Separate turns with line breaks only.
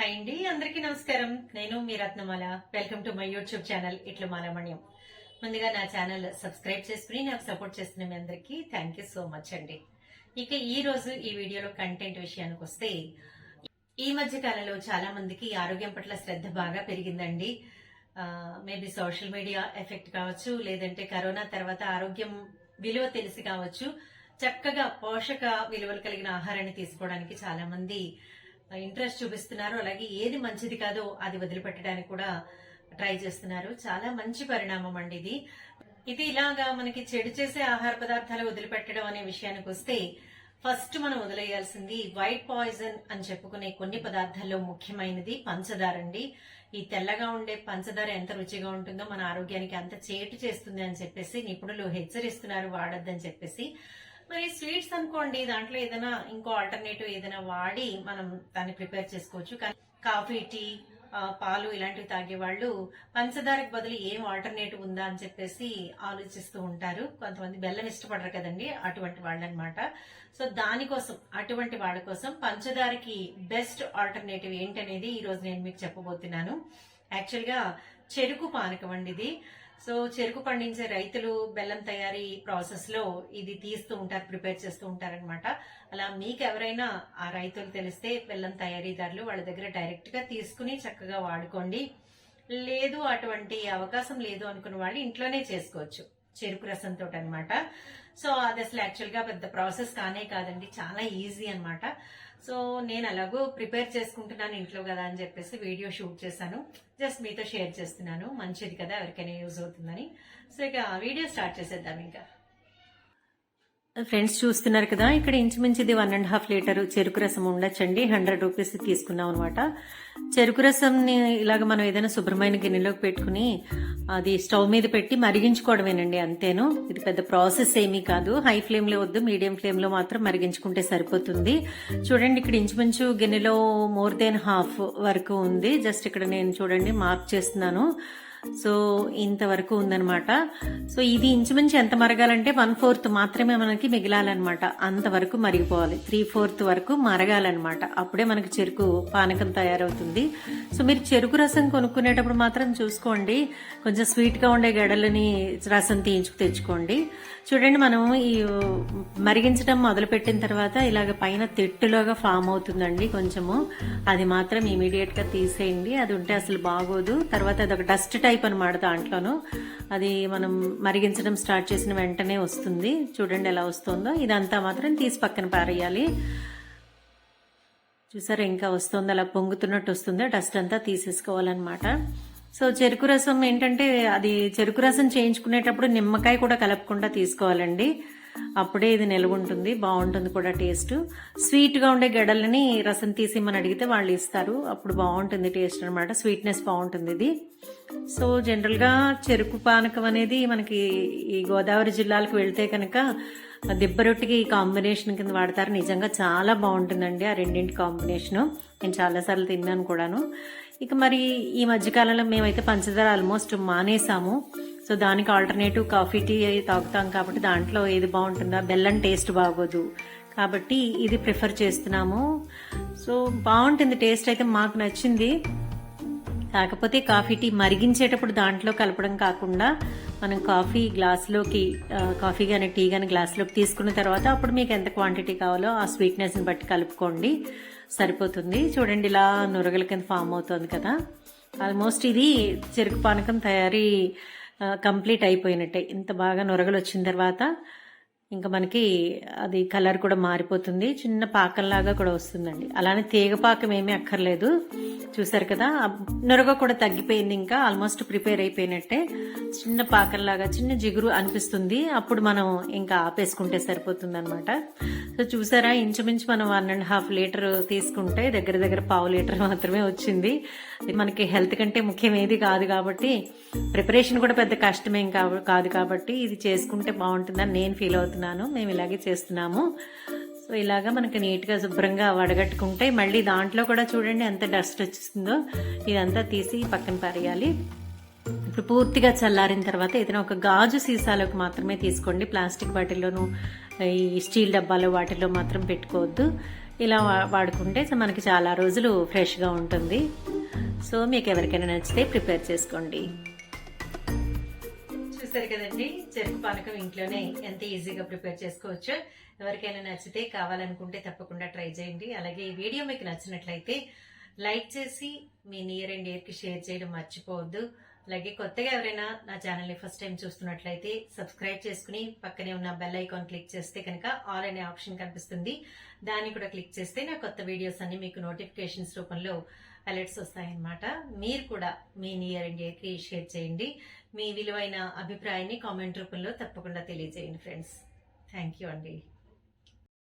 Hi అండి అందరికీ నమస్కారం. నేను మీ Ratnamala. Welcome to my YouTube channel ఇట్లు మాలమణ్యం. ముందుగా నా ఛానల్ సబ్స్క్రైబ్ చేసుకుని నాకు సపోర్ట్ చేస్తున్న మీ అందరికీ థ్యాంక్ యూ సో మచ్ అండి. ఇక ఈ రోజు ఈ వీడియోలో కంటెంట్ విషయానికి వస్తే ఈ మధ్య కాలంలో చాలా మందికి ఆరోగ్యం పట్ల శ్రద్ధ బాగా పెరిగిందండి. మేబీ సోషల్ మీడియా ఎఫెక్ట్ కావచ్చు లేదంటే కరోనా తర్వాత ఆరోగ్యం విలువ తెలిసి కావచ్చు చక్కగా పోషక విలువలు కలిగిన ఆహారాన్ని తీసుకోవడానికి చాలా మంది ఇంట్రెస్ట్ చూపిస్తున్నారు. అలాగే ఏది మంచిది కాదో అది వదిలిపెట్టడానికి కూడా ట్రై చేస్తున్నారు. చాలా మంచి పరిణామం అండి ఇది. ఇది ఇలాగా మనకి చెడు చేసే ఆహార పదార్థాలు వదిలిపెట్టడం అనే విషయానికి వస్తే ఫస్ట్ మనం వదిలేయాల్సింది వైట్ పాయిజన్ అని చెప్పుకునే కొన్ని పదార్థాల్లో ముఖ్యమైనది పంచదార అండి. ఈ తెల్లగా ఉండే పంచదార ఎంత రుచిగా ఉంటుందో మన ఆరోగ్యానికి అంత చేటు చేస్తుంది అని చెప్పేసి నిపుణులు హెచ్చరిస్తున్నారు వాడొద్దని చెప్పేసి. మరి స్వీట్స్ అనుకోండి దాంట్లో ఏదైనా ఇంకో ఆల్టర్నేటివ్ ఏదైనా వాడి మనం దాన్ని ప్రిపేర్ చేసుకోవచ్చు. కానీ కాఫీ టీ పాలు ఇలాంటివి తాగే వాళ్ళు పంచదారకు బదులు ఏం ఆల్టర్నేటివ్ ఉందా అని చెప్పేసి ఆలోచిస్తూ ఉంటారు. కొంతమంది బెల్లం ఇష్టపడరు కదండి అటువంటి వాళ్ళు అనమాట సో దానికోసం అటువంటి వాళ్ళ కోసం పంచదారకి బెస్ట్ ఆల్టర్నేటివ్ ఏంటనేది ఈ రోజు నేను మీకు చెప్పబోతున్నాను. యాక్చువల్గా చెరుకు పానకం అండి ఇది. సో చెరుకు పండించే రైతులు బెల్లం తయారీ ప్రాసెస్లో ఇది తీస్తూ ఉంటారు ప్రిపేర్ చేస్తూ ఉంటారనమాట అలా మీకు ఎవరైనా ఆ రైతులు తెలిస్తే బెల్లం తయారీదారులు వాళ్ళ దగ్గర డైరెక్ట్గా తీసుకుని చక్కగా వాడుకోండి. లేదు అటువంటి అవకాశం లేదు అనుకున్న వాళ్ళు ఇంట్లోనే చేసుకోవచ్చు చెరుకు రసంతో అనమాట సో అది అసలు యాక్చువల్గా పెద్ద ప్రాసెస్ కానే కాదండి చాలా ఈజీ అనమాట సో నేను అలాగో ప్రిపేర్ చేసుకుంటున్నాను ఇంట్లో కదా అని చెప్పేసి వీడియో షూట్ చేశాను. జస్ట్ మీతో షేర్ చేస్తున్నాను. మంచిది కదా ఎవరికైనా యూజ్ అవుతుందని. సో ఇక వీడియో స్టార్ట్ చేసేద్దాం ఇంకా. ఫ్రెండ్స్ చూస్తున్నారు కదా ఇక్కడ ఇంచుమించు ఇది వన్ అండ్ హాఫ్ లీటర్ చెరుకు రసం ఉండొచ్చండి. హండ్రెడ్ రూపీస్ తీసుకున్నాం అనమాట చెరుకు రసంని ఇలాగ మనం ఏదైనా శుభ్రమైన గిన్నెలోకి పెట్టుకుని అది స్టవ్ మీద పెట్టి మరిగించుకోవడమేనండి అంతేను. ఇది పెద్ద ప్రాసెస్ ఏమీ కాదు. హై ఫ్లేమ్లో వద్దు మీడియం ఫ్లేమ్లో మాత్రం మరిగించుకుంటే సరిపోతుంది. చూడండి ఇక్కడ ఇంచుమించు గిన్నెలో మోర్ దెన్ హాఫ్ వరకు ఉంది. జస్ట్ ఇక్కడ నేను చూడండి మార్క్ చేస్తున్నాను. సో ఇంతవరకు ఉందనమాట సో ఇది ఇంచుమించు ఎంత మరగాలంటే వన్ ఫోర్త్ మాత్రమే మనకి మిగిలాలన్నమాట. అంతవరకు మరిగిపోవాలి. త్రీ ఫోర్త్ వరకు మరగాలన్నమాట. అప్పుడే మనకి చెరుకు పానకం తయారవుతుంది. సో మీరు చెరుకు రసం కొనుక్కునేటప్పుడు మాత్రం చూసుకోండి. కొంచెం స్వీట్గా ఉండే గడలని రసం తీయించుకు తెచ్చుకోండి. చూడండి మనం ఈ మరిగించడం మొదలుపెట్టిన తర్వాత ఇలాగ పైన తెట్టులాగా ఫామ్ అవుతుందండి కొంచెము. అది మాత్రం ఇమీడియట్గా తీసేయండి. అది ఉంటే అసలు బాగోదు. తర్వాత అది ఒక డస్ట్ టైప్ అనమాట దాంట్లోను. అది మనం మరిగించడం స్టార్ట్ చేసిన వెంటనే వస్తుంది. చూడండి ఎలా వస్తుందో. ఇదంతా మాత్రం తీసి పక్కన పారేయాలి. చూసారా ఇంకా వస్తుంది. అలా పొంగుతున్నట్టు వస్తుంది. డస్ట్ అంతా తీసేసుకోవాలన్నమాట. సో చెరుకు రసం ఏంటంటే అది చెరుకు రసం చేయించుకునేటప్పుడు నిమ్మకాయ కూడా కలపకుండా తీసుకోవాలండి. అప్పుడే ఇది నిల్వ ఉంటుంది బాగుంటుంది కూడా టేస్ట్. స్వీట్గా ఉండే గడలని రసం తీసి మనం అడిగితే వాళ్ళు ఇస్తారు. అప్పుడు బాగుంటుంది టేస్ట్ అనమాట స్వీట్నెస్ బాగుంటుంది ఇది. సో జనరల్గా చెరుకు పానకం అనేది మనకి ఈ గోదావరి జిల్లాలకు వెళ్తే కనుక దిబ్బరొట్టికి ఈ కాంబినేషన్ కింద వాడతారు. నిజంగా చాలా బాగుంటుందండి ఆ రెండింటి కాంబినేషను. నేను చాలాసార్లు తిన్నాను కూడాను. ఇక మరి ఈ మధ్యకాలంలో మేమైతే పంచదార ఆల్మోస్ట్ మానేసాము. సో దానికి ఆల్టర్నేటివ్ కాఫీ టీ అవి తాగుతాం కాబట్టి దాంట్లో ఏది బాగుంటుందా బెల్లం టేస్ట్ బాగోదు. కాబట్టి ఇది ప్రిఫర్ చేస్తున్నాము. సో బాగుంటుంది టేస్ట్ అయితే మాకు నచ్చింది. కాకపోతే కాఫీ టీ మరిగించేటప్పుడు దాంట్లో కలపడం కాకుండా మనం కాఫీ గ్లాస్లోకి కాఫీ కానీ టీ కానీ గ్లాస్లోకి తీసుకున్న తర్వాత అప్పుడు మీకు ఎంత క్వాంటిటీ కావాలో ఆ స్వీట్నెస్ని బట్టి కలుపుకోండి. సరిపోతుంది. చూడండి ఇలా నురగల కింద ఫామ్ అవుతుంది కదా. ఆల్మోస్ట్ ఇది చెరుకు పానకం తయారీ కంప్లీట్ అయిపోయినట్టే. ఇంత బాగా నొరగలు వచ్చిన తర్వాత ఇంకా మనకి అది కలర్ కూడా మారిపోతుంది. చిన్న పాకంలాగా కూడా వస్తుందండి. అలానే తీగ పాకం ఏమీ అక్కర్లేదు. చూసారు కదా నొరగ నురగ కూడా తగ్గిపోయింది ఇంకా ఆల్మోస్ట్ ప్రిపేర్ అయిపోయినట్టే. చిన్న పాకంలాగా చిన్న జిగురు అనిపిస్తుంది. అప్పుడు మనం ఇంకా ఆపేసుకుంటే సరిపోతుంది అనమాట సో చూసారా ఇంచుమించు మనం వన్ అండ్ హాఫ్ లీటర్ తీసుకుంటే దగ్గర దగ్గర పావు లీటర్ మాత్రమే వచ్చింది. మనకి హెల్త్ కంటే ముఖ్యం ఏది కాదు కాబట్టి ప్రిపరేషన్ కూడా పెద్ద కష్టమేం కాదు కాబట్టి ఇది చేసుకుంటే బాగుంటుందని నేను ఫీల్ అవుతున్నాను. మేము ఇలాగే చేస్తున్నాము. సో ఇలాగా మనకి నీట్గా శుభ్రంగా వడగట్టుకుంటే మళ్ళీ దాంట్లో కూడా చూడండి ఎంత డస్ట్ వచ్చిస్తుందో ఇదంతా తీసి పక్కన పారేయాలి. ఇప్పుడు పూర్తిగా చల్లారిన తర్వాత ఏదైనా ఒక గాజు సీసాలోకి మాత్రమే తీసుకోండి. ప్లాస్టిక్ వాటిల్లోనూ ఈ స్టీల్ డబ్బాలో వాటిల్లో మాత్రం పెట్టుకోవద్దు. ఇలా వాడుకుంటే సో మనకి చాలా రోజులు ఫ్రెష్గా ఉంటుంది. సో మీకు ఎవరికైనా నచ్చితే ప్రిపేర్ చేసుకోండి. చూసారు కదండి? చెరుకు పానకం ఇంట్లోనే ఎంత ఈజీగా ప్రిపేర్ చేసుకోవచ్చు. ఎవరికైనా నచ్చితే కావాలనుకుంటే తప్పకుండా ట్రై చేయండి. అలాగే ఈ వీడియో మీకు నచ్చినట్లయితే లైక్ చేసి మీ నియర్ అండ్ ఇయర్కి షేర్ చేయడం మర్చిపోవద్దు. అలాగే కొత్తగా ఎవరైనా నా ఛానల్ని ఫస్ట్ టైం చూస్తున్నట్లయితే సబ్స్క్రైబ్ చేసుకుని పక్కనే ఉన్న బెల్ ఐకాన్ క్లిక్ చేస్తే కనుక ఆల్ అనే ఆప్షన్ కనిపిస్తుంది. దాన్ని కూడా క్లిక్ చేస్తే నా కొత్త వీడియోస్ అన్ని మీకు నోటిఫికేషన్స్ రూపంలో అలర్ట్స్ వస్తాయన్నమాట. మీరు కూడా మీ నియర్ ఇండియాకి షేర్ చేయండి. మీ విలువైన అభిప్రాయాన్ని కామెంట్ రూపంలో తప్పకుండా తెలియజేయండి ఫ్రెండ్స్ థ్యాంక్ యూ అండి.